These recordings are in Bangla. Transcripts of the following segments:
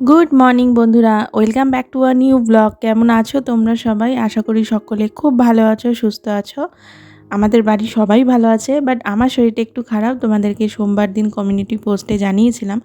গুড মর্নিং বন্ধুরা। Welcome back to a new blog কেমন আছো তোমরা সবাই? আশা করি সকলে খুব ভালো আছো, সুস্থ আছো। আমাদের বাড়ির সবাই ভালো আছে বাট আমার শরীরটা একটু খারাপ। তোমাদেরকে সোমবার দিন কমিউনিটি পোস্টে জানিয়েছিলাম।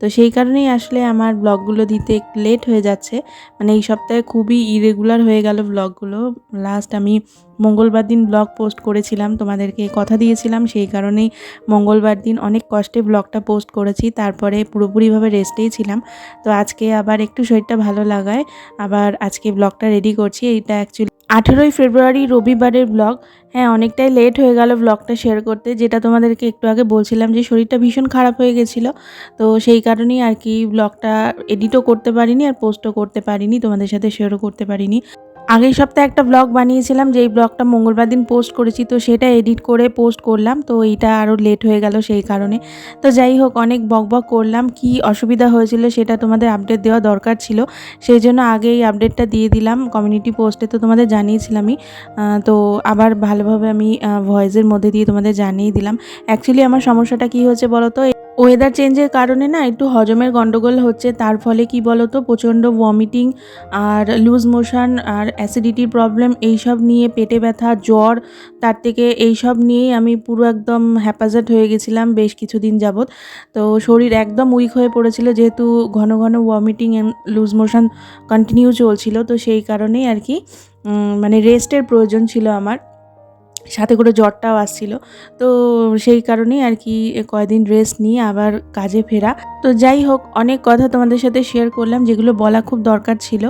তো সেই কারণেই আসলে আমার ব্লগগুলো দিতে লেট হয়ে যাচ্ছে। মানে এই সপ্তাহে খুবই ইরেগুলার হয়ে গেল ব্লগগুলো লাস্ট আমি মঙ্গলবার দিন ব্লগ পোস্ট করেছিলাম, তোমাদেরকে কথা দিয়েছিলাম। সেই কারণেই মঙ্গলবার দিন অনেক কষ্টে ব্লগটা পোস্ট করেছি। তারপরে পুরোপুরিভাবে রেস্টেই ছিলাম। তো আজকে আবার একটু শরীরটা ভালো লাগায়। আবার আজকে ব্লগটা রেডি করছি। এইটা অ্যাকচুয়ালি আঠেরোই ফেব্রুয়ারি রবিবারের ব্লগ হ্যাঁ অনেকটাই লেট হয়ে গেল ব্লগটা শেয়ার করতে। যেটা তোমাদেরকে একটু আগে বলছিলাম যে, শরীরটা ভীষণ খারাপ হয়ে গেছিল। তো সেই কারণেই আর কি ব্লগটা এডিটও করতে পারিনি আর পোস্টও করতে পারিনি, তোমাদের সাথে শেয়ারও করতে পারিনি। আগের সপ্তাহে একটা ব্লগ বানিয়েছিলাম, যেই ব্লগটা মঙ্গলবার দিন পোস্ট করেছি, তো সেটা এডিট করে পোস্ট করলাম, তো এইটা আরও লেট হয়ে গেল সেই কারণে। তো যাই হোক, অনেক বক বক করলাম, কি অসুবিধা হয়েছিল সেটা তোমাদের আপডেট দেওয়া দরকার ছিল। সেই জন্য আগে এই আপডেটটা দিয়ে দিলাম কমিউনিটি পোস্টে তো তোমাদের জানিয়েছিলামই তো আবার ভালোভাবে আমি ভয়েসের মধ্যে দিয়ে তোমাদের জানিয়ে দিলাম। অ্যাকচুয়ালি আমার সমস্যাটা কি হয়েছে বলো তো? ওয়েদার চেঞ্জের কারণে না একটু হজমের গন্ডগোল হচ্ছে, তার ফলে কি বলো তো প্রচণ্ড ভমিটিং আর লুজ মোশন আর অ্যাসিডিটির প্রবলেম এইসব নিয়ে পেটে ব্যথা, জ্বর, তার থেকে এইসব নিয়েই আমি পুরো একদম হ্যাপাজার্ট হয়ে গেছিলাম বেশ কিছুদিন যাবৎ। তো শরীর একদম উইক হয়ে পড়েছিল, যেহেতু ঘন ঘন ভমিটিং লুজ মোশন কন্টিনিউ চলছিল, তো সেই কারণেই আর কি মানে রেস্টের প্রয়োজন ছিল আমার। সাথে করে জ্বরটাও আসছিল। তো সেই কারণেই আর কি কয়দিন রেস্ট নিয়ে আবার কাজে ফেরা। তো যাই হোক, অনেক কথা তোমাদের সাথে শেয়ার করলাম, যেগুলো বলা খুব দরকার ছিল।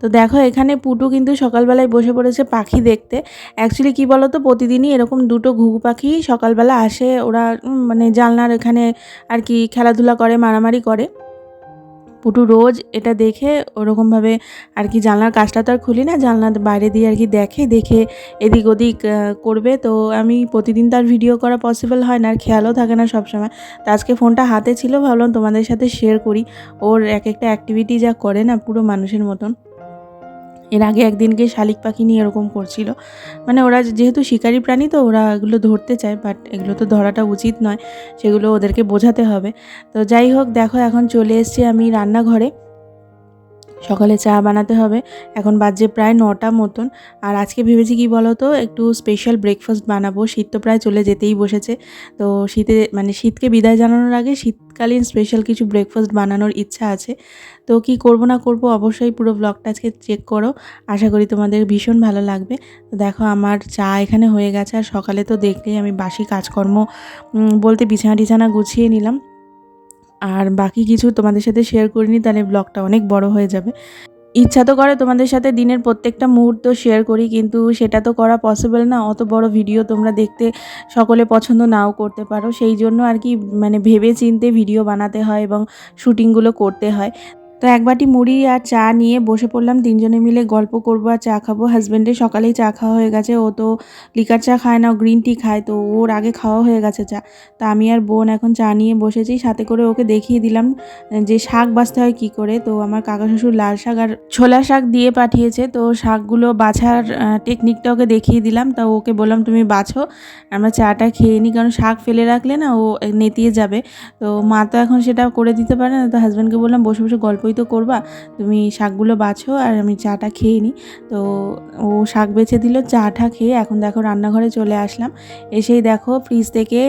তো দেখো, এখানে পুটু কিন্তু সকালবেলায় বসে পড়েছে পাখি দেখতে। অ্যাকচুয়ালি কি বলো তো প্রতিদিনই এরকম দুটো ঘুঘু পাখি সকালবেলা আসে। ওরা মানে জানলার এখানে আর কি খেলাধুলা করে, মারামারি করে। পুটু রোজ এটা দেখে ওরকমভাবে আর কি জানলার কাজটা তো আর খুলি না, জানলার বাইরে দিয়ে আর কি দেখে দেখে এদিক ওদিক করবে। তো আমি প্রতিদিন তার ভিডিও করা পসিবল হয় না, আর খেয়ালও থাকে না সবসময়। তো আজকে ফোনটা হাতে ছিল, ভাবলাম তোমাদের সাথে শেয়ার করি। ওর এক একটা অ্যাক্টিভিটি যা করে না, পুরো মানুষের মতন। এর আগে একদিনকে শালিক পাখি নিয়ে এরকম করছিল। মানে ওরা যেহেতু শিকারী প্রাণী, তো ওরা এগুলো ধরতে চায় বাট এগুলো তো ধরাটা উচিত নয়, সেগুলো ওদেরকে বোঝাতে হবে। তো যাই হোক, দেখো এখন চলে এসছি আমি রান্নাঘরে। সকালে চা বানাতে হবে। এখন বাজে প্রায় নটা মতন। আর আজকে ভেবেছি কি বলো তো একটু স্পেশাল ব্রেকফাস্ট বানাবো। শীত তো প্রায় চলে যেতেই বসেছে। তো শীতে মানে শীতকে বিদায় জানানোর আগে শীতকালীন স্পেশাল কিছু ব্রেকফাস্ট বানানোর ইচ্ছা আছে। তো কি করব না করব অবশ্যই পুরো ব্লগটা আজকে চেক করো। আশা করি তোমাদের ভীষণ ভালো লাগবে। তো দেখো আমার চা এখানে হয়ে গেছে। আর সকালে তো দেখলেই আমি বাসি কাজকর্ম বলতে বিছানা টিছানা গুছিয়ে নিলাম। আর বাকি কিছু তোমাদের সাথে শেয়ার করিনি, তাহলে ব্লগটা অনেক বড় হয়ে যাবে। ইচ্ছা তো করে তোমাদের সাথে দিনের প্রত্যেকটা মুহূর্ত শেয়ার করি, কিন্তু সেটা তো করা পসিবল না। অত বড় ভিডিও তোমরা দেখতে সকলে পছন্দ নাও করতে পারো। সেই জন্য আর কি মানে ভেবে চিনতে ভিডিও বানাতে হয় এবং শুটিংগুলো করতে হয়। তো এক বাটি মুড়ি আর চা নিয়ে বসে পড়লাম। তিনজনে মিলে গল্প করব আর চা খাব। হাজব্যান্ডের সকালেই চা খাওয়া হয়ে গেছে। ও তো লিকার চা খায় না গ্রিন টি খায়, তো ওর আগে খাওয়া হয়ে গেছে চা। তা আমি আর বোন এখন চা নিয়ে বসেছি। সাথে করে ওকে দেখিয়ে দিলাম যে শাক বাছতে হয় কি করে। তো আমার কাকা শ্বশুর লাল শাক আর ছোলা শাক দিয়ে পাঠিয়েছে। তো শাকগুলো বাছার টেকনিকটা ওকে দেখিয়ে দিলাম। তা ওকে বললাম, তুমি বাছো, আমরা চাটা খেয়ে নিই কারণ শাক ফেলে রাখলে না ও নেতিয়ে যাবে। তো মা তো এখন সেটা করে দিতে পারে না। তো হাজব্যান্ডকে বললাম, বসে বসে গল্পই তো করবা। তুমি শাকগুলো বাছো আর আমি চাটা খেয়ে নিই তো ও শাক বেছে দিল, চাটা খেয়ে এখন দেখো রান্নাঘরে চলে আসলাম। এসেই দেখো ফ্রিজ থেকে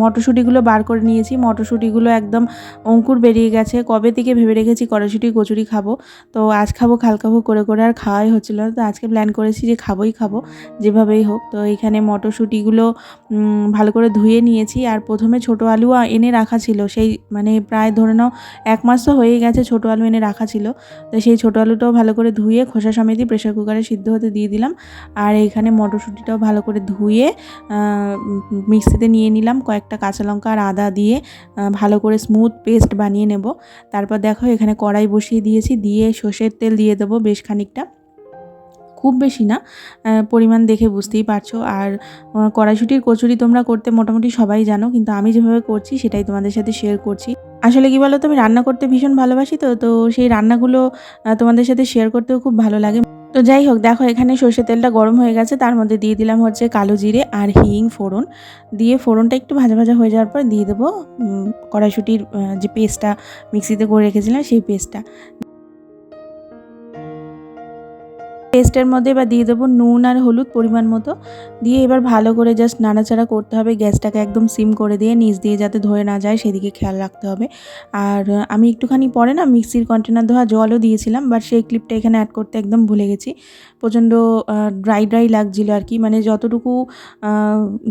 মটরশুঁটিগুলো বার করে নিয়েছি। মটরশুঁটিগুলো একদম অঙ্কুর বেরিয়ে গেছে। কবে থেকে ভেবে রেখেছি কড়াইশুঁটি, কচুরি খাব। তো আজ খাব খাল খাব করে করে আর খাওয়াই হচ্ছিল না। তো আজকে প্ল্যান করেছি যে খাবোই খাব, যেভাবেই হোক। তো এখানে মটরশুঁটিগুলো ভালো করে ধুয়ে নিয়েছি। আর প্রথমে ছোটো আলু এনে রাখা ছিল। সেই মানে প্রায় ধরে নাও এক মাস তো হয়েই গেছে ছোটো আলু এনে রাখা ছিল। তো সেই ছোটো আলুটাও ভালো করে ধুয়ে খোসা সমেতই প্রেশার কুকারে সিদ্ধ হতে দিয়ে দিলাম। আর এখানে মটরশুঁটিটাও ভালো করে ধুয়ে মিক্সিতে নিয়ে নিলাম। কয়েকটা কাঁচা লঙ্কা আর আদা দিয়ে ভালো করে স্মুথ পেস্ট বানিয়ে নেব। তারপর দেখো এখানে কড়াই বসিয়ে দিয়েছি, দিয়ে সর্ষের তেল দিয়ে দেবো বেশ খানিকটা। খুব বেশি না পরিমাণ দেখে বুঝতেই পারছ। আর কড়াইশুটির কচুরি তোমরা করতে মোটামুটি সবাই জানো, কিন্তু আমি যেভাবে করছি সেটাই তোমাদের সাথে শেয়ার করছি। আসলে কি বলো তো আমি রান্না করতে ভীষণ ভালোবাসি তো তো সেই রান্নাগুলো তোমাদের সাথে শেয়ার করতেও খুব ভালো লাগে। তো যাই হোক, দেখো এখানে সর্ষের তেলটা গরম হয়ে গেছে। তার মধ্যে দিয়ে দিলাম হচ্ছে কালো জিরে আর হিং ফোড়ন। দিয়ে ফোড়নটা একটু ভাজা ভাজা হয়ে যাওয়ার পর দিয়ে দেবো কড়াইশুটির যে পেস্টটা মিক্সিতে করে রেখেছিলাম সেই পেস্টটা। পেস্টের মধ্যে এবার দিয়ে দেবো নুন আর হলুদ পরিমাণ মতো। দিয়ে এবার ভালো করে জাস্ট নাড়াচাড়া করতে হবে। গ্যাসটাকে একদম সিম করে দিয়ে নিচ দিয়ে যাতে ধরে না যায়, সেদিকে খেয়াল রাখতে হবে। আর আমি একটুখানি পরে না মিক্সির কন্টেনার ধোয়া জলও দিয়েছিলাম বাট সেই ক্লিপটা এখানে অ্যাড করতে একদম ভুলে গেছি। প্রচণ্ড ড্রাই ড্রাই লাগছিল আর কি। মানে যতটুকু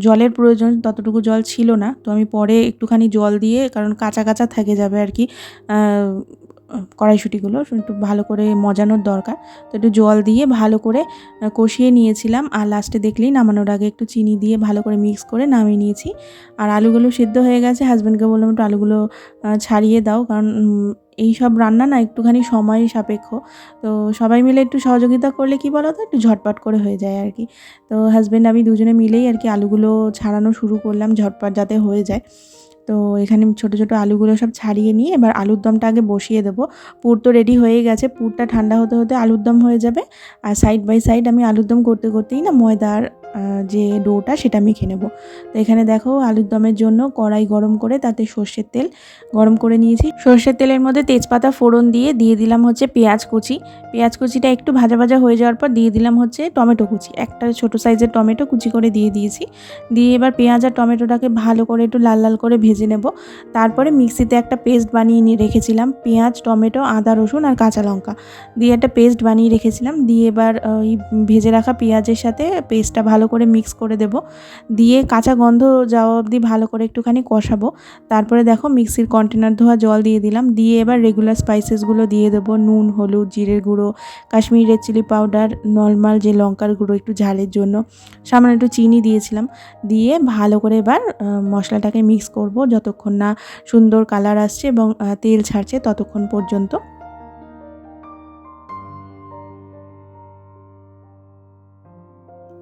জলের প্রয়োজন ততটুকু জল ছিল না। তো আমি পরে একটুখানি জল দিয়ে, কারণ কাঁচা কাঁচা থেকে যাবে আর কি কড়াইশুঁটিগুলো একটু ভালো করে মজানোর দরকার। তো একটু জল দিয়ে ভালো করে কষিয়ে নিয়েছিলাম। আর লাস্টে দেখলেই নামানোর আগে একটু চিনি দিয়ে ভালো করে মিক্স করে নামিয়ে নিয়েছি। আর আলুগুলো সিদ্ধ হয়ে গেছে। হাজব্যান্ডকে বললাম একটু আলুগুলো ছাড়িয়ে দাও। কারণ এই সব রান্না না একটুখানি সময় সাপেক্ষ। তো সবাই মিলে একটু সহযোগিতা করলে কি বলো তো একটু ঝটপট করে হয়ে যায় আর কি। তো হাজব্যান্ড, আমি দুজনে মিলেই আর কি আলুগুলো ছাড়ানো শুরু করলাম ঝটপট যাতে হয়ে যায়। তো এখানে ছোট ছোট আলুগুলো সব ছাড়িয়ে নিয়ে এবার আলুর দমটা আগে বসিয়ে দেবো। পুর তো রেডি হয়ে গেছে, পুরটা ঠান্ডা হতে হতে আলুর দম হয়ে যাবে। আর সাইড বাই সাইড আমি আলুর দম করতে, করতেই না ময়দার যে ডোটা সেটা মেখে নেব। তো এখানে দেখো আলুর দমের জন্য কড়াই গরম করে তাতে সর্ষের তেল গরম করে নিয়েছি। সর্ষের তেলের মধ্যে তেজপাতা ফোড়ন দিয়ে দিয়ে দিলাম হচ্ছে পেঁয়াজ কুচি। পেঁয়াজ কুচিটা একটু ভাজা ভাজা হয়ে যাওয়ার পর দিয়ে দিলাম হচ্ছে টমেটো কুচি। একটা ছোট সাইজের টমেটো কুচি করে দিয়ে দিয়েছি। দিয়ে এবার পেঁয়াজ আর টমেটোটাকে ভালো করে একটু লাল লাল করে ভেজে নেব। তারপরে মিক্সিতে একটা পেস্ট বানিয়ে নিয়ে রেখেছিলাম। পেঁয়াজ, টমেটো, আদা, রসুন আর কাঁচা লঙ্কা। দিয়ে একটা পেস্ট বানিয়ে রেখেছিলাম। দিয়ে এবার ওই ভেজে রাখা পেঁয়াজের সাথে পেস্টটা ভালো করে মিক্স করে দেব। দিয়ে কাঁচা গন্ধ যাওয়া অবধি ভালো করে একটুখানি কষাবো। তারপরে দেখো মিক্সির কন্টেনার ধোয়া জল দিয়ে দিলাম। দিয়ে এবার রেগুলার স্পাইসেসগুলো দিয়ে দেবো। নুন, হলুদ, জিরের গুঁড়ো, Kashmiri red chilli powder normal যে লঙ্কার গুঁড়ো একটু ঝালের জন্য। সামান্য একটু চিনি দিয়েছিলাম। দিয়ে ভালো করে এবার মশলাটাকে মিক্স করব। যতক্ষণ না সুন্দর কালার আসছে এবং তেল ছাড়ছে ততক্ষণ পর্যন্ত।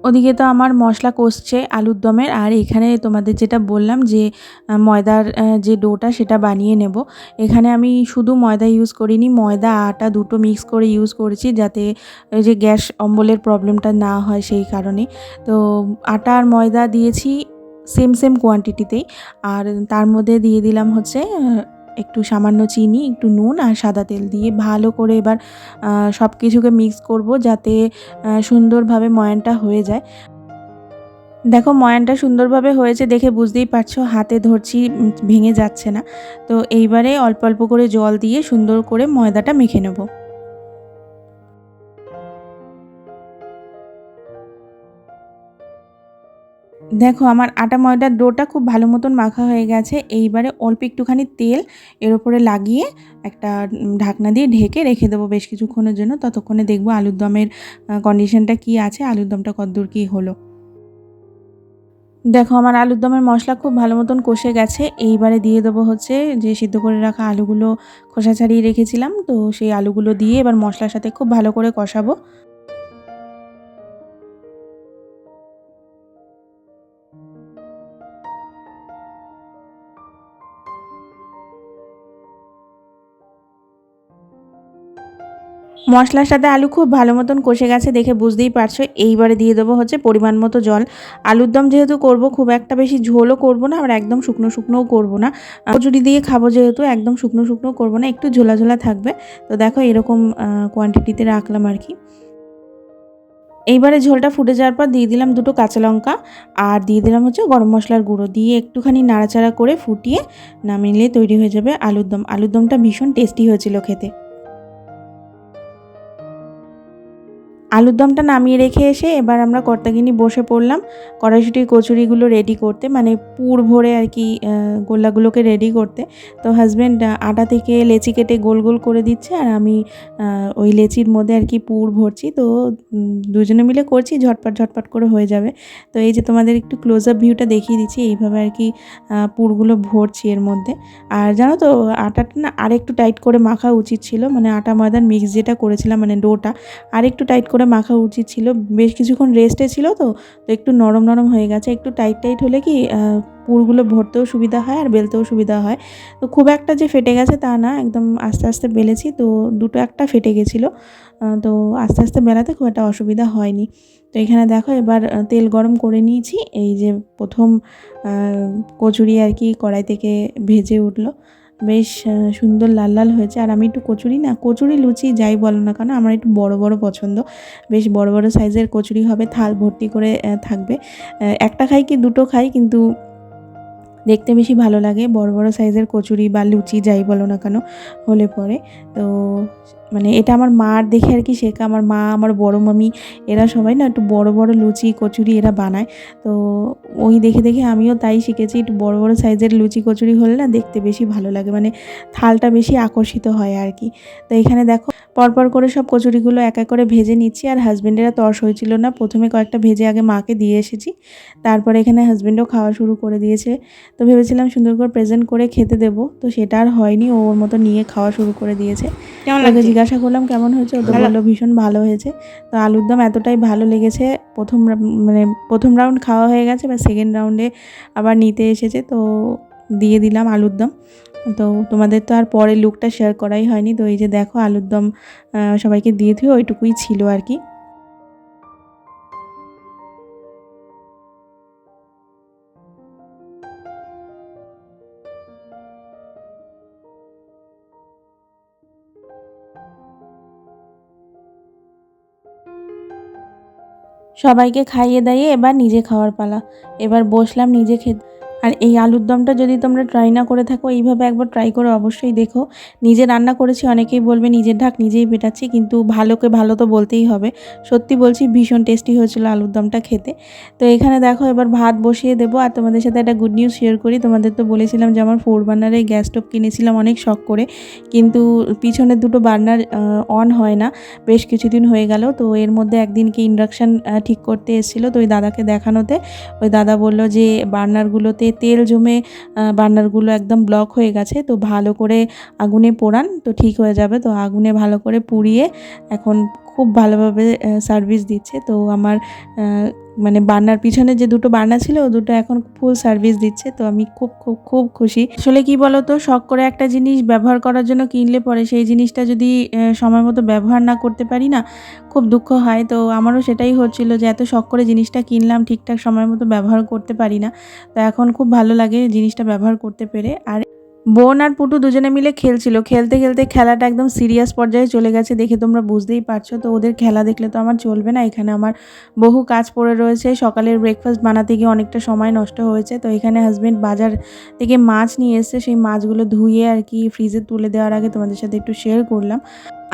ওদিকে তো আমার মশলা কষছে আলুর দমের, আর এখানে তোমাদের যেটা বললাম যে ময়দার যে ডোটা সেটা বানিয়ে নেব। এখানে আমি শুধু ময়দা ইউজ করিনি, ময়দা, আটা দুটো মিক্স করে ইউজ করেছি যাতে ওই যে গ্যাস অম্বলের প্রবলেমটা না হয় সেই কারণে। তো আটা আর ময়দা দিয়েছি সেম সেম কোয়ান্টিটিতেই আর তার মধ্যে দিয়ে দিলাম হচ্ছে একটু সামান্য চিনি, একটু নুন আর সাদা তেল দিয়ে ভালো করে এবার সব কিছুকে মিক্স করব যাতে সুন্দরভাবে ময়ানটা হয়ে যায়। দেখো ময়ানটা সুন্দরভাবে হয়েছে দেখে বুঝতেই পারছ, হাতে ধরছি ভেঙে যাচ্ছে না। তো এইবারে অল্প অল্প করে জল দিয়ে সুন্দর করে ময়দাটা মেখে নেব। দেখো, আমার আটা ময়দার ডোটা খুব ভালো মতন মাখা হয়ে গেছে। এইবারে অল্প একটুখানি তেল, এর উপরে লাগিয়ে একটা ঢাকনা দিয়ে ঢেকে রেখে দেবো বেশ কিছুক্ষণের জন্য। ততক্ষণে দেখব আলুর দমের কন্ডিশনটা কি আছে, আলুর দমটা কতদূর কী হলো। দেখো, আমার আলুর দমের মশলা খুব ভালো মতন কষে গেছে। এইবারে দিয়ে দেবো হচ্ছে যে সিদ্ধ করে রাখা আলুগুলো খোসা ছাড়িয়ে রেখেছিলাম। তো সেই আলুগুলো দিয়ে এবার মশলার সাথে খুব ভালো করে কষাবো। মশলার সাথে আলু খুব ভালো মতন কষে গেছে দেখে বুঝতেই পারছ। এইবারে দিয়ে দেবো হচ্ছে পরিমাণ মতো জল। আলুর দম যেহেতু করব, খুব একটা বেশি ঝোলও করব না আর একদম শুকনো শুকনোও করব না। কচুরি দিয়ে খাব যেহেতু, একদম শুকনো শুকনো করব না, একটু ঝোলা ঝোলা থাকবে। তো দেখো এরকম কোয়ান্টিটিতে রাখলাম আর কি। এইবারে ঝোলটা ফুটে যাওয়ার পর দিয়ে দিলাম দুটো কাঁচা লঙ্কা, আর দিয়ে দিলাম হচ্ছে গরম মশলার গুঁড়ো। দিয়ে একটুখানি নাড়াচাড়া করে ফুটিয়ে নামিয়ে নিলে তৈরি হয়ে যাবে আলুর দম। আলুর দমটা ভীষণ টেস্টি হয়েছিল খেতে। আলুর দমটা নামিয়ে রেখে এসে এবার আমরা কর্তাগিনি বসে পড়লাম। কড়াইশুটির কচুরিগুলো রেডি করতে মানে পুর ভরে আর কি গোল্লাগুলোকে রেডি করতে। তো হাজব্যান্ড আটা থেকে লেচি কেটে গোল গোল করে দিচ্ছে আর আমি ওই লেচির মধ্যে আর কি পুর ভরছি। তো দুজনে মিলে করছি, ঝটপট ঝটপট করে হয়ে যাবে। তো এই যে তোমাদের একটু ক্লোজ আপ ভিউটা দেখিয়ে দিচ্ছি, এইভাবে আর কি পুরগুলো ভরছি এর মধ্যে। আর জানো তো, আটাটা না আরেকটু টাইট করে মাখা উচিত ছিল মানে আটা ময়দার মিক্স যেটা করেছিলাম মানে ডোটা আর একটু টাইট করে মাখা উচিত ছিল। বেশ কিছুক্ষণ রেস্টে ছিল তো তো একটু নরম নরম হয়ে গেছে। একটু টাইট টাইট হলে কি পুরগুলো ভরতেও সুবিধা হয় আর বেলতেও সুবিধা হয়। তো খুব একটা যে ফেটে গেছে তা না, একদম আস্তে আস্তে বেলেছি তো দুটো একটা ফেটে গেছিল। তো আস্তে আস্তে বেলাতে খুব একটা অসুবিধা হয়নি। তো এখানে দেখো এবার তেল গরম করে নিয়েছি। এই যে প্রথম কচুরি আর কি কড়াই থেকে ভেজে উঠল। বেশ সুন্দর লাল লাল হয়েছে। আর আমি একটু কচুরি না, কচুরি লুচি যাই বলো না কেন, আমার একটু বড় বড় পছন্দ। বেশ বড় বড় সাইজের কচুরি হবে, থাল ভর্তি করে থাকবে। একটা খাই কি, দুটো খাই, কিন্তু দেখতে বেশি ভালো লাগে। বড় বড় সাইজের কচুরি বা লুচি যাই বলো না কেন, হলে পরে। তো মানে এটা আমার মার দেখে আর কি শেখা। আমার মা আমার বড় মামি এরা সবাই না একটু বড় বড় লুচি কচুরি এরা বানায়। তো ওই দেখে দেখে আমিও তাই শিখেছি একটু বড় বড় সাইজের লুচি কচুরি হলে না দেখতে বেশি ভালো লাগে। মানে থালটা বেশি আকর্ষিত হয় আর কি। তো এখানে দেখো পরপর করে সব কচুরিগুলো এক এক করে ভেজে নিচ্ছি। আর হাজব্যান্ডেরা তর্স হয়েছিল না প্রথমে কয়েকটা ভেজে আগে মাকে দিয়ে এসেছি। তারপরে এখানে হাজব্যান্ডও খাওয়া শুরু করে দিয়েছে। তো ভেবেছিলাম সুন্দর করে প্রেজেন্ট করে খেতে দেবো। তো সেটা আর হয়নি ওর মতো নিয়ে খাওয়া শুরু করে দিয়েছে। কেমন লাগছে? জিজ্ঞাসা করলাম কেমন হয়েছে? ও তো ভালো। বলল ভীষণ ভালো হয়েছে। তো আলুর দম এতটাই ভালো লেগেছে প্রথম মানে প্রথম রাউন্ড খাওয়া হয়ে গেছে বা সেকেন্ড রাউন্ডে আবার নিতে এসেছে তো দিয়ে দিলাম আলুর দম। তো তোমাদের তো আর পরে লুকটা শেয়ার করাই হয়নি তো এই যে দেখো আলুর দম সবাইকে দিয়ে দিও ওইটুকুই ছিল আর কি। সবাইকে খাইয়ে দাইয়ে এবার নিজে খাওয়ার পালা। এবার বসলাম নিজে খেতে। আর এই আলুর দমটা যদি তোমরা ট্রাই না করে থাকো, এইভাবে একবার ট্রাই করে অবশ্যই দেখো। নিজে রান্না করেছি, অনেকেই বলবে নিজের ঢাক নিজেই পেটাচ্ছি কিন্তু ভালোকে ভালো তো বলতেই হবে। সত্যি বলছি, ভীষণ টেস্টি হয়েছিল আলুর দমটা খেতে। তো এখানে দেখো, এবার ভাত বসিয়ে দেবো, আর তোমাদের সাথে একটা গুড নিউজ শেয়ার করি। তোমাদের তো বলেছিলাম যে আমার ফোর বার্নারে গ্যাস স্টোভ কিনেছিলাম অনেক শখ করে, কিন্তু পিছনের দুটো বার্নার অন হয় না। বেশ কিছুদিন হয়ে গেল, তো এর মধ্যে একদিন কি ইন্ডাকশান ঠিক করতে এসেছিল, তো ওই দাদাকে দেখানোতে। ওই দাদা বলল যে বার্নারগুলোতে তেল জমে বার্নারগুলো একদম ব্লক হয়ে গেছে, তো ভালো করে আগুনে পোড়ান, তো ঠিক হয়ে যাবে। তো আগুনে ভালো করে পুড়িয়ে এখন খুব ভালোভাবে সার্ভিস দিচ্ছে। তো আমার মানে বার্নার পিছনে যে দুটো বার্নার ছিল ও দুটো এখন ফুল সার্ভিস দিচ্ছে, তো আমি খুব খুব খুব খুশি। আসলে কি বলো তো শখ করে একটা জিনিস ব্যবহার করার জন্য কিনলে পরে সেই জিনিসটা যদি সময় মতো ব্যবহার না করতে পারি না, খুব দুঃখ হয়। তো আমারও সেটাই হচ্ছিল যে এত শখ করে জিনিসটা কিনলাম, ঠিকঠাক সময় মতো ব্যবহার করতে পারি না। তো এখন খুব ভালো লাগে জিনিসটা ব্যবহার করতে পেরে। আর বোন আর পুটু দুজনে মিলে খেলছিল। খেলতে খেলতে খেলাটা একদম সিরিয়াস পর্যায়ে চলে গেছে দেখে তোমরা বুঝতেই পারছ। তো ওদের খেলা দেখলে তো আমার চলবে না। এখানে আমার বহু কাজ পড়ে রয়েছে। সকালের ব্রেকফাস্ট বানাতে গিয়ে অনেকটা সময় নষ্ট হয়েছে। তো এখানে হাজব্যান্ড বাজার থেকে মাছ নিয়ে এসছে। সেই মাছগুলো ধুয়ে আর কি ফ্রিজে তুলে দেওয়ার আগে তোমাদের সাথে একটু শেয়ার করলাম।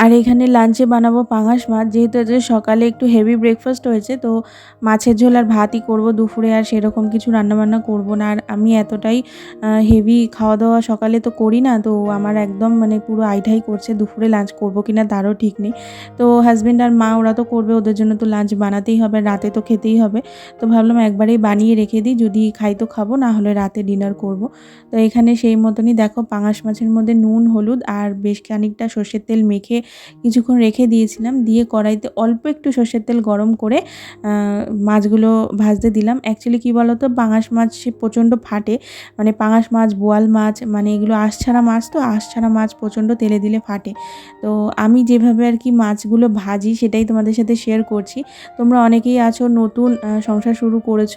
আর এখানে লাঞ্চে বানাবো পাঙাশ মাছ, যেহেতু আজকে সকালে একটু হেভি ব্রেকফাস্ট হয়েছে, তো মাছের ঝোল আর ভাতই করব দুপুরে আর সেরকম কিছু রান্নাবান্না করব না। আর আমি এতটাই হেভি খাওয়া দাওয়া সকালে তো করি না, তো আমার একদম মানে পুরো আইটাই করছে দুপুরে লাঞ্চ করব কি না তারও ঠিক নেই। তো হাজব্যান্ড আর মা ওরা তো করবে, ওদের জন্য তো লাঞ্চ বানাতেই হবে, রাতে তো খেতেই হবে। তো ভাবলাম একবারেই বানিয়ে রেখে দিই, যদি খাই তো খাব, না হলে রাতে ডিনার করব। তো এখানে সেই মতনই দেখো পাঙাশ মাছের মধ্যে নুন, হলুদ আর বেশ খানিকটা সর্ষের তেল মেখে কিছুক্ষণ রেখে দিয়েছিলাম। দিয়ে কড়াইতে অল্প একটু সর্ষের তেল গরম করে মাছগুলো ভাজতে দিলাম। অ্যাকচুয়ালি কী বলো তো পাঙাশ মাছ সে প্রচণ্ড ফাটে। মানে পাঙাশ মাছ, বোয়াল মাছ মানে এগুলো আঁশ ছাড়া মাছ তো, আঁশ ছাড়া মাছ প্রচণ্ড তেলে দিলে ফাটে। তো আমি যেভাবে আর কি মাছগুলো ভাজি সেটাই তোমাদের সাথে শেয়ার করছি। তোমরা অনেকেই আছো, নতুন সংসার শুরু করেছ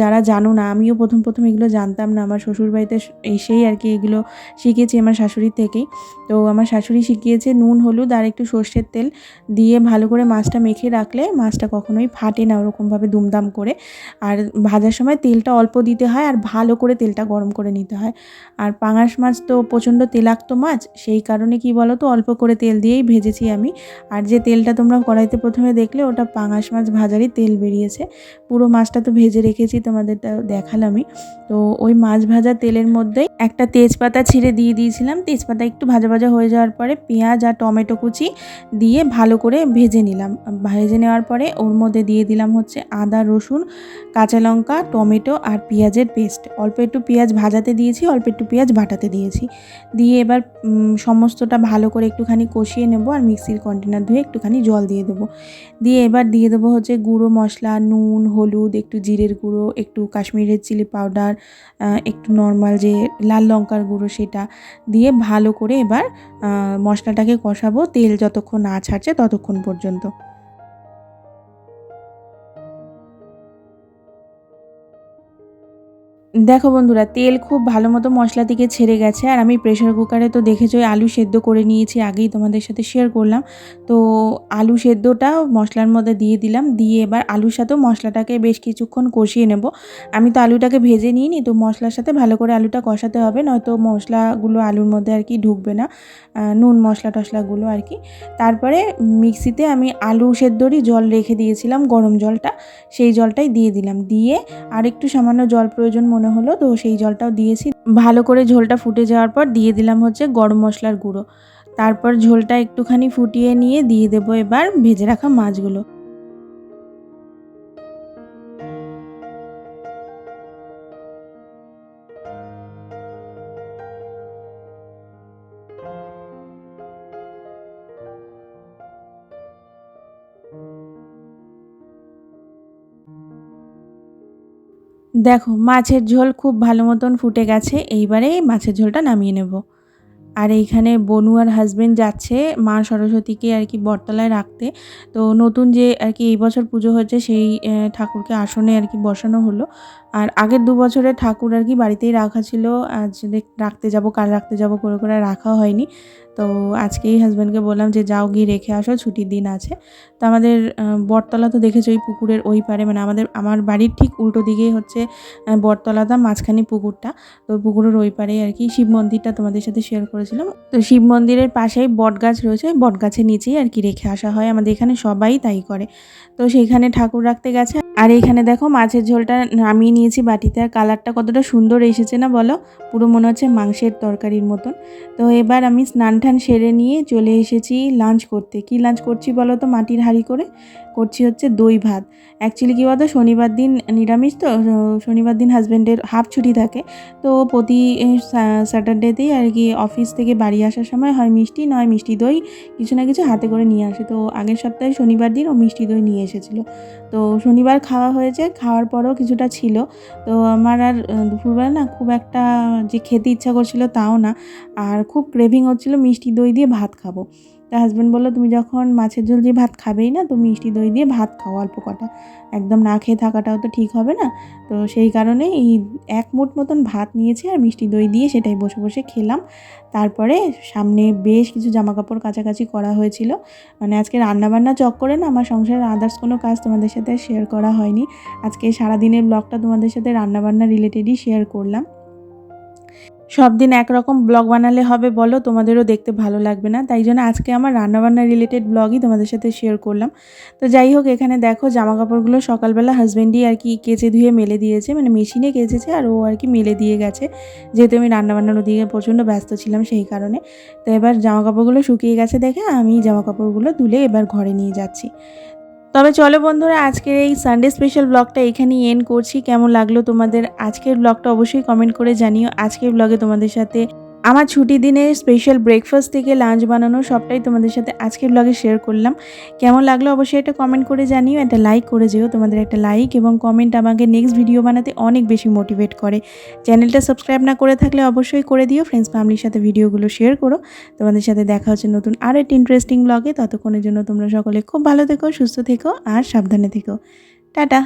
যারা জানো না, আমিও প্রথম প্রথম এগুলো জানতাম না। আমার শ্বশুরবাড়িতে এসেই আর কি এগুলো শিখেছি আমার শাশুড়ির থেকেই। তো আমার শাশুড়ি শিখিয়েছে, নুন হলুদ আর একটু সর্ষের তেল দিয়ে ভালো করে মাছটা মেখে রাখলে মাছটা কখনোই ফাটে না ওরকমভাবে দুমদাম করে। আর ভাজার সময় তেলটা অল্প দিতে হয় আর ভালো করে তেলটা গরম করে নিতে হয়। আর পাঙাশ মাছ তো প্রচণ্ড তেলাক্ত মাছ, সেই কারণে কি বলো তো অল্প করে তেল দিয়েই ভেজেছি আমি। আর যে তেলটা তোমরা কড়াইতে প্রথমে দেখলে, ওটা পাঙাশ মাছ ভাজারই তেল বেরিয়েছে। পুরো মাছটা তো ভেজে রেখেছি তোমাদের দেখালামই। তো ওই মাছ ভাজা তেলের মধ্যেই একটা তেজপাতা ছিঁড়ে দিয়ে দিয়েছিলাম। তেজপাতা একটু ভাজা ভাজা হয়ে যাওয়ার পরে পেঁয়াজ আর টমেটো কুচি দিয়ে ভালো করে ভেজে নিলাম। ভেজে নেওয়ার পরে ওর মধ্যে দিয়ে দিলাম হচ্ছে আদা, রসুন, কাঁচা লঙ্কা, টমেটো আর পেঁয়াজের পেস্ট। অল্প একটু পেঁয়াজ ভাজাতে দিয়েছি, অল্প একটু পেঁয়াজ বাটাতে দিয়েছি। দিয়ে এবার সমস্তটা ভালো করে একটুখানি কষিয়ে নেব আর মিক্সির কন্টেনার ধুয়ে একটুখানি জল দিয়ে দেবো। দিয়ে এবার দিয়ে দেবো হচ্ছে গুঁড়ো মশলা, নুন, হলুদ, একটু জিরের গুঁড়ো, একটু কাশ্মীরের চিলি পাউডার একটু নর্মাল যে লাল লঙ্কার গুঁড়ো সেটা দিয়ে ভালো করে এবার মশলাটাকে কষাবো। তেল যতক্ষণ না ছাড়ছে ততক্ষণ পর্যন্ত। দেখো বন্ধুরা, তেল খুব ভালো মতো মশলা থেকে ছেড়ে গেছে, আর আমি প্রেশার কুকারে তো দেখেছ আলু সেদ্ধ করে নিয়েছি, আগেই তোমাদের সাথে শেয়ার করলাম। তো আলু সেদ্ধটা মশলার মধ্যে দিয়ে দিলাম, দিয়ে এবার আলুর সাথেও মশলাটাকে বেশ কিছুক্ষণ কষিয়ে নেব। আমি তো আলুটাকে ভেজে নিইনি, তো মশলার সাথে ভালো করে আলুটা কষাতে হবে, নয়তো মশলাগুলো আলুর মধ্যে আর কি ঢুকবে না নুন মশলা টশলাগুলো আর কি। তারপরে মিক্সিতে আমি আলু সেদ্ধরই জল রেখে দিয়েছিলাম, গরম জলটা, সেই জলটাই দিয়ে দিলাম। দিয়ে আর একটু সামান্য জল প্রয়োজন মনে হলো, তো সেই জলটাও দিয়েছি। ভালো করে ঝোলটা ফুটে যাওয়ার পর দিয়ে দিলাম হচ্ছে গরম মশলার গুঁড়ো। তারপর ঝোলটা একটুখানি ফুটিয়ে নিয়ে দিয়ে দেবো এবার ভেজে রাখা মাছগুলো। দেখো, মাছের ঝোল খুব ভালো মতন ফুটে গেছে, এইবারে মাছের ঝোলটা নামিয়ে নেব। আর এইখানে বনু আর হাজব্যান্ড যাচ্ছে, মা সরস্বতীকে আর কি বটতলায় রাখতে। তো নতুন যে আর কি এই বছর পুজো হচ্ছে সেই ঠাকুরকে আসনে আর কি বসানো হলো। আর আগের দু বছরের ঠাকুর আর কি বাড়িতেই রাখা ছিল। আজ রাখতে যাব, কাল রাখতে যাব করে করে রাখা হয়নি। তো আজকেই হাজব্যান্ডকে বললাম যে, যাও গিয়ে রেখে আসো, ছুটির দিন আছে। তো আমাদের বটতলা তো দেখেছ ওই পুকুরের ওই পারে মানে আমাদের, আমার বাড়ির ঠিক উল্টো দিকেই হচ্ছে বটতলাটা, মাঝখানে পুকুরটা। তো পুকুরের ওই পারে আর কি শিব মন্দিরটা তোমাদের সাথে শেয়ার করেছিলাম। তো শিব মন্দিরের পাশেই বট গাছ রয়েছে, বট গাছের নিচেই আর কি রেখে আসা হয়। আমাদের এখানে সবাই তাই করে। তো সেইখানে ঠাকুর রাখতে গেছে। আর এইখানে দেখো মাছের ঝোলটা নামিয়ে নিয়েছি বাটিতে আর কালারটা কতটা সুন্দর এসেছে না বলো? পুরো মনে হচ্ছে মাংসের তরকারির মতন। তো এবার আমি স্নান টান সেরে নিয়ে চলে এসেছি লাঞ্চ করতে। কি লাঞ্চ করছি বলো তো মাটির হাঁড়ি করে? করছি হচ্ছে দই ভাত। অ্যাকচুয়ালি কী বলতো, শনিবার দিন নিরামিষ তো শনিবার দিন হাজব্যান্ডের হাফ ছুটি থাকে। তো প্রতি স্যাটারডেতেই আর কি অফিস থেকে বাড়ি আসার সময় হয় মিষ্টি, নয় মিষ্টি দই, কিছু না কিছু হাতে করে নিয়ে আসে। তো আগের সপ্তাহে শনিবার দিন ও মিষ্টি দই নিয়ে এসেছিল। তো শনিবার খাওয়া হয়েছে, খাওয়ার পরেও কিছুটা ছিল। তো আমার আর দুপুরবেলা না খুব একটা যে খেতে ইচ্ছা করছিল তাও না। আর খুব ক্রেভিং হচ্ছিল মিষ্টি দই দিয়ে ভাত খাব। তা হাজব্যান্ড বলল, তুমি যখন মাছের ঝোল দিয়ে ভাত খাবেই না, তো মিষ্টি দই দিয়ে ভাত খাও অল্প কটা। একদম না খেয়ে থাকাটাও তো ঠিক হবে না। তো সেই কারণে এই এক মুঠ মতন ভাত নিয়েছি আর মিষ্টি দই দিয়ে সেটাই বসে বসে খেলাম। তারপরে সামনে বেশ কিছু জামা কাপড় কাছাকাছি করা হয়েছিল। মানে আজকে রান্নাবান্না চক করে না আমার সংসারের আদার্স কোনো কাজ তোমাদের সাথে শেয়ার করা হয়নি। আজকে সারাদিনের ব্লগটা তোমাদের সাথে রান্নাবান্না রিলেটেডই শেয়ার করলাম। সব দিন একরকম ব্লগ বানালে হবে বলো, তোমাদেরও দেখতে ভালো লাগবে না। তাই জন্য আজকে আমার রান্নাবান্না রিলেটেড ব্লগই তোমাদের সাথে শেয়ার করলাম। তো যাই হোক, এখানে দেখো জামা কাপড়গুলো সকালবেলা হাজব্যান্ডই আর কি কেচে ধুয়ে মেলে দিয়েছে মানে মেশিনে কেচেছে আর ও আর কি মেলে দিয়ে গেছে। যেহেতু আমি রান্নাবান্নার ওদিকে প্রচণ্ড ব্যস্ত ছিলাম সেই কারণে। তো এবার জামা কাপড়গুলো শুকিয়ে গেছে দেখে আমি জামা কাপড়গুলো তুলে এবার ঘরে নিয়ে যাচ্ছি। তবে চলো বন্ধুরা, আজকের এই সানডে স্পেশাল ব্লগটা এখানেই এন্ড করছি। কেমন লাগল তোমাদের আজকের ব্লগটা অবশ্যই কমেন্ট করে জানিও। আজকের ব্লগে তোমাদের সাথে আমার ছুটি দিনে স্পেশাল ব্রেকফাস্ট থেকে লাঞ্চ বানানো সবটাই তোমাদের সাথে আজকের ব্লগে শেয়ার করলাম। কেমন লাগল অবশ্যই একটা কমেন্ট করে জানিও, একটা লাইক করে যেও, তোমাদের একটা লাইক এবং কমেন্ট আমাকে নেক্সট ভিডিও বানাতে অনেক বেশি মোটিভেট করে। চ্যানেলটা সাবস্ক্রাইব না করে থাকলে অবশ্যই করে দিও ফ্রেন্ডস ফ্যামিলির সাথে ভিডিওগুলো শেয়ার করো। তোমাদের সাথে দেখা হচ্ছে নতুন আরও একটা ইন্টারেস্টিং ব্লগে ততক্ষণের জন্য তোমরা সকলে খুব ভালো থেকো, সুস্থ থেকো আর সাবধানে থেকো। টাটা!